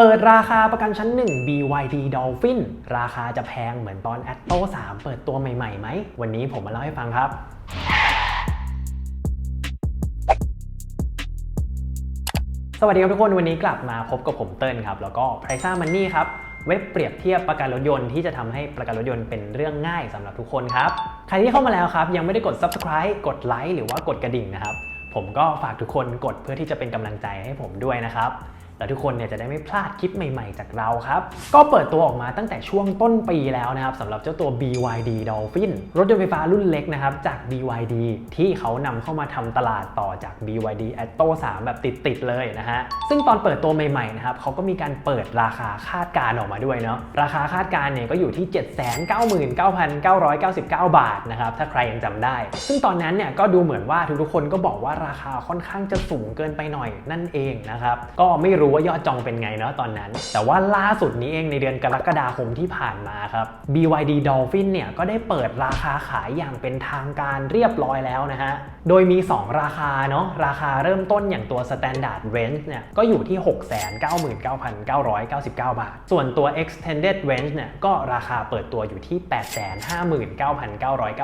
เปิดราคาประกันชั้น 1 BYD Dolphin ราคาจะแพงเหมือนตอน Atto 3 เปิดตัวใหม่ๆไหม วันนี้ผมมาเล่าให้ฟังครับสวัสดีครับทุกคนวันนี้กลับมาพบกับผมเติ้ลครับ แล้วก็ p r i c e Money ครับ เว็บเปรียบเทียบประกันรถยนต์ที่จะทำให้ประกันรถยนต์เป็นเรื่องง่ายสำหรับทุกคนครับ ใครที่เข้ามาแล้วครับ ยังไม่ได้กด subscribe กดไลค์หรือว่ากดกระดิ่งนะครับ ผมก็ฝากทุกคนกดเพื่อที่จะเป็นกำลังใจให้ผมด้วยนะครับ แล้วทุกคนเนี่ยจะได้ไม่พลาดคลิปใหม่ๆ จากเราครับ ก็เปิดตัวออกมาตั้งแต่ช่วงต้นปีแล้วนะครับสำหรับเจ้าตัว BYD Dolphin รถยนต์ไฟฟ้ารุ่นเล็กนะครับจาก BYD ที่เขานำเข้ามาทำตลาดต่อจาก BYD Atto 3 แบบติดๆเลยนะฮะ ซึ่งตอนเปิดตัวใหม่ๆนะครับเขาก็มีการเปิดราคาคาดการออกมาด้วยเนาะราคาคาดการเนี่ยก็อยู่ที่ 799,999 บาทนะครับถ้าใครยังจำได้ ซึ่งตอนนั้นเนี่ยก็ดูเหมือนว่าทุกๆคนก็บอกว่าราคาค่อนข้างจะสูงเกินไปหน่อยนั่นเองนะครับก็ไม่รู้ว่ายอดจองเป็นไงเนาะตอนนั้น แต่ว่าล่าสุดนี้เองในเดือนกรกฎาคมที่ผ่านมาครับ BYD Dolphin เนี่ยก็ได้เปิดราคาขายอย่างเป็นทางการเรียบร้อยแล้วนะฮะ โดยมี 2 ราคาเนาะราคาเริ่มต้นอย่างตัว Standard Range เนี่ยก็อยู่ที่ 699,999 บาท ส่วนตัว Extended Range เนี่ยก็ราคาเปิดตัวอยู่ที่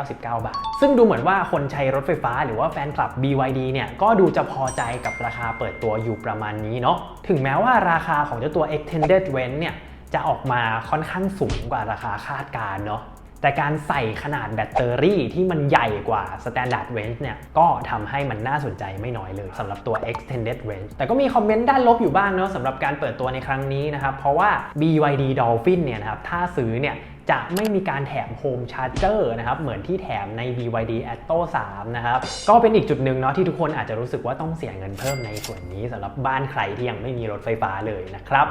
859,999 บาท ซึ่งดูเหมือนว่าคนใช้รถไฟฟ้าหรือว่าแฟนคลับ BYD เนี่ยก็ดูจะพอใจกับราคาเปิดตัวอยู่ประมาณนี้เนาะถึงแม้ว่าราคาของเจ้าตัว Extended Range เนี่ยจะออกมาค่อนข้างสูงกว่าราคาคาดการณ์เนาะ แต่การใส่ขนาดแบตเตอรี่ที่มันใหญ่กว่า Standard Range เนี่ย ก็ทำให้มันน่าสนใจไม่น้อยเลยสำหรับตัว Extended Range แต่ก็มีคอมเมนต์ด้านลบอยู่บ้างเนาะสำหรับการเปิดตัวในครั้งนี้นะครับ เพราะว่า BYD Dolphin เนี่ยนะครับ ถ้าซื้อเนี่ย จะไม่มีการแถมโฮมชาร์เจอร์นะครับเหมือนที่แถมใน BYD Atto 3 นะครับ ก็เป็นอีกจุดหนึ่งเนาะที่ทุกคนอาจจะรู้สึกว่าต้องเสียเงินเพิ่มในส่วนนี้สำหรับบ้านใครที่ยังไม่มีรถไฟฟ้าเลยนะครับ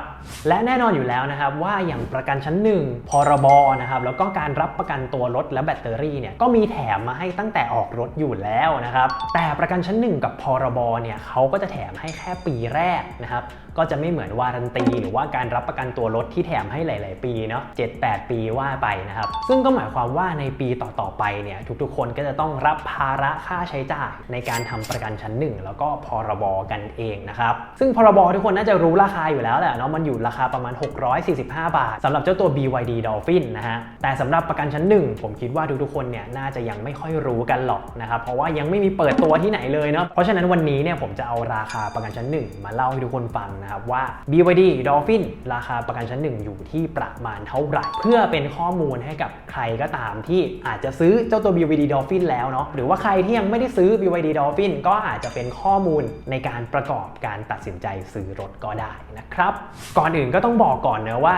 และแน่นอนอยู่แล้วนะครับว่าอย่างประกันชั้นหนึ่งพรบนะครับแล้วก็การรับประกันตัวรถและแบตเตอรี่เนี่ยก็มีแถมมาให้ตั้งแต่ออกรถอยู่แล้วนะครับแต่ประกันชั้นหนึ่งกับพรบเนี่ยเขาก็จะแถมให้แค่ปีแรกนะครับก็จะไม่เหมือนวารันตี หรือว่าการรับประกันตัวรถที่แถมให้หลาย ๆ ปีเนาะ7-8 ปีว่าไปนะครับ ซึ่งก็หมายความว่าในปีต่อๆไปเนี่ยทุกๆ คนก็จะต้องรับภาระค่าใช้จ่ายในการทำประกันชั้น 1 แล้วก็พรบกันเองนะครับซึ่งพรบทุกคนน่าจะรู้ราคาอยู่แล้วแหละเนาะมันอยู่ราคาประมาณ 645 บาทสำหรับเจ้าตัว BYD Dolphin นะฮะแต่สำหรับประกันชั้น 1 ผมคิดว่าทุกๆ คนเนี่ยน่าจะยังไม่ค่อยรู้กันหรอกนะครับเพราะว่ายังไม่มีเปิดตัวที่ไหนเลยเนาะเพราะฉะนั้นวันนี้เนี่ยผมจะเอาราคาประกันชั้น 1 มาเล่าให้ทุกคนฟังนะครับว่า BYD Dolphin ราคาประกันชั้น 1 อยู่ที่ประมาณเท่าไหร่ เพื่อเป็นข้อมูลให้กับใครก็ตามที่อาจจะซื้อเจ้าตัว BYD Dolphin แล้วเนาะหรือว่าใครที่ยังไม่ได้ซื้อ BYD Dolphin ก็อาจจะเป็นข้อมูลในการประกอบการตัดสินใจซื้อรถก็ได้นะครับ ก่อนอื่นก็ต้องบอกก่อนนะว่า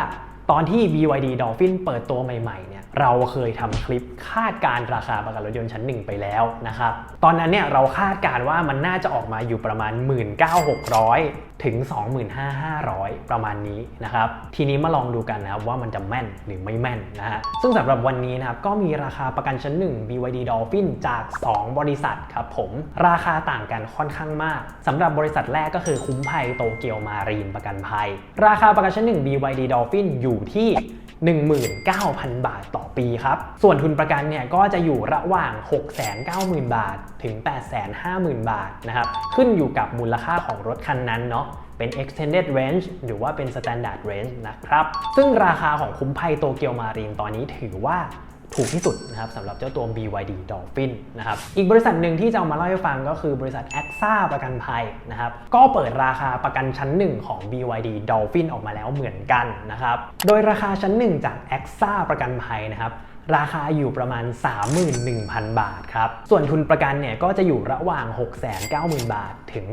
ตอนที่ BYD Dolphin เปิดตัวใหม่ๆเนี่ยเราเคยทำคลิปคาดการราคาประกันรถยนต์ชั้นหนึ่งไปแล้วนะครับ ตอนนั้นเนี่ยเราคาดการว่ามันน่าจะออกมาอยู่ประมาณ 19,600 ถึง 25,500 ประมาณนี้นะครับ ทีนี้มาลองดูกันนะครับว่ามันจะแม่นหรือไม่แม่นนะฮะ ซึ่งสำหรับวันนี้นะครับก็มีราคาประกันชั้น1 BYD Dolphin จาก 2 บริษัทครับผม ราคาต่างกันค่อนข้างมากสำหรับบริษัทแรกก็คือคุ้มภัยโตเกียวมารีนประกันภัย ราคาประกันชั้น1 BYD Dolphin อยูู่่ที่ 19,000 บาทต่อปีครับ ส่วนทุนประกันเนี่ยก็จะอยู่ระหว่าง 690,000 บาทถึง 850,000 บาทนะครับ ขึ้นอยู่กับมูลค่าของรถคันนั้นเนาะเป็น extended range หรือว่าเป็น standard range นะครับ ซึ่งราคาของคุ้มภัยโตเกียวมารีนตอนนี้ถือว่า ถูกที่สุดนะครับสำหรับเจ้าตัว BYD Dolphin นะครับอีกบริษัทหนึ่งที่จะเอามาเล่าให้ฟังก็คือบริษัท AXA ประกันภัยนะครับก็เปิดราคาประกันชั้น 1 ของ BYD Dolphin ออกมาแล้วเหมือนกันนะครับโดยราคาชั้น 1 จาก AXA ประกันภัยนะครับ ราคาอยู่ประมาณ 31,000 บาทครับ ส่วนทุนประกันเนี่ยก็จะอยู่ระหว่าง 690,000 บาทถึง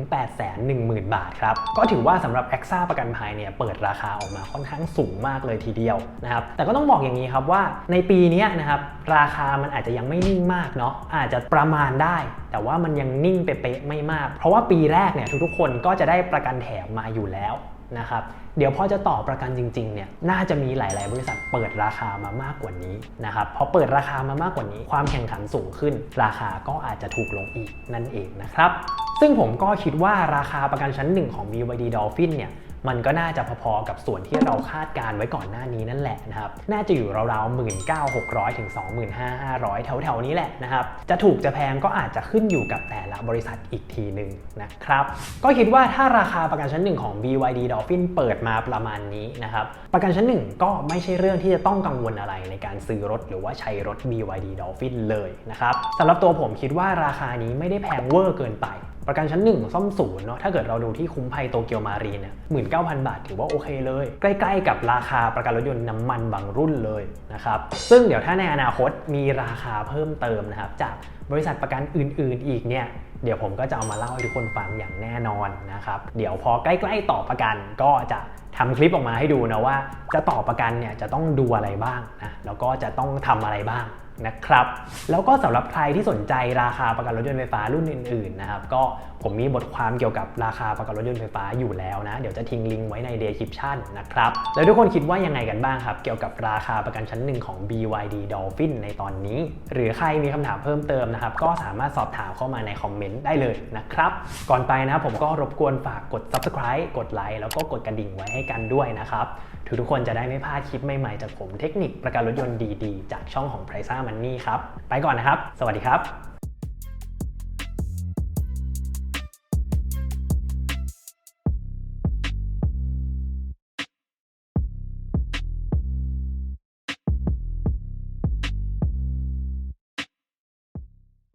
810,000 บาทครับ ก็ถือว่าสำหรับ a อ a ประกันภัยเนี่ยเปิดราคาออกมาค่อนข้างสูงมากเลยทีเดียวนะครับ แต่ก็ต้องบอกอย่างนี้ครับว่าในปีนี้นะครับราคามันอาจจะยังไม่นิ่งมากเนาะอาจจะประมาณได้ แต่ว่ามันยังนิ่งเป๊ะๆไม่มาก เพราะว่าปีแรกเนี่ยทุกๆคนก็จะได้ประกันแถมมาอยู่แล้ว นะครับเดี๋ยวพอจะต่อประกันจริงๆเนี่ยน่าจะมีหลาย ๆ บริษัทเปิดราคามามากกว่านี้นะครับพอเปิดราคามามากกว่านี้ ความแข่งขันสูงขึ้น ราคาก็อาจจะถูกลงอีกนั่นเองนะครับซึ่งผมก็คิดว่าราคาประกันชั้นหนึ่งของ BYD Dolphin เนี่ย มันก็น่าจะพอๆกับส่วนที่เราคาดการไว้ก่อนหน้านี้นั่นแหละนะครับ น่าจะอยู่ราวๆ 19,600 ถึง 25,500 แถวๆ นี้แหละนะครับ จะถูกจะแพงก็อาจจะขึ้นอยู่กับแต่ละบริษัทอีกทีหนึ่งนะครับ ก็คิดว่าถ้าราคาประกันชั้นหนึ่งของ BYD Dolphin เปิดมาประมาณนี้นะครับ ประกันชั้นหนึ่งก็ไม่ใช่เรื่องที่จะต้องกังวลอะไรในการซื้อรถหรือว่าใช้รถ BYD Dolphin เลยนะครับสำหรับตัวผมคิดว่าราคานี้ไม่ได้แพงเวอร์เกินไป ประกันชั้น 1 ซ่อมศูนย์เนาะถ้าเกิดเราดูที่คุ้มภัยโตเกียวมารีนเนี่ยหมื่นเก้าพันบาทถือว่าโอเคเลย ใกล้ๆกับราคาประกันรถยนต์น้ำมันบางรุ่นเลยนะครับซึ่งเดี๋ยวถ้าในอนาคตมีราคาเพิ่มเติมนะครับจากบริษัทประกันอื่น ๆ อีกเนี่ยเดี๋ยวผมก็จะเอามาเล่าให้ทุกคนฟังอย่างแน่นอนนะครับเดี๋ยวพอใกล้ๆต่อประกันก็จะทำคลิปออกมาให้ดูนะว่า จะต่อประกันเนี่ยจะต้องดูอะไรบ้างนะแล้วก็จะต้องทำอะไรบ้าง นะครับ แล้วก็สำหรับใครที่สนใจราคาประกันรถยนต์ไฟฟ้ารุ่นอื่นๆนะครับก็ผมมีบทความเกี่ยวกับราคาประกันรถยนต์ไฟฟ้าอยู่แล้วนะ เดี๋ยวจะทิ้งลิงก์ไว้ใน description นะครับ แล้วทุกคนคิดว่ายังไงกันบ้างครับ เกี่ยวกับราคาประกันชั้นหนึ่งของ BYD Dolphin ในตอนนี้ หรือใครมีคำถามเพิ่มเติมนะครับ ก็สามารถสอบถามเข้ามาในคอมเมนต์ได้เลยนะครับ ก่อนไปนะผมก็รบกวนฝากกด subscribe กดไลค์แล้วก็กดกระดิ่งไว้ให้กันด้วยนะครับทุกๆคนจะได้ไม่พลาดคลิปใหม่ๆจากผมเทคนิคประกันรถยนต์ดีๆ จากช่องของ p r i c e Money ครับ ไปก่อนนะครับ สวัสดีครับ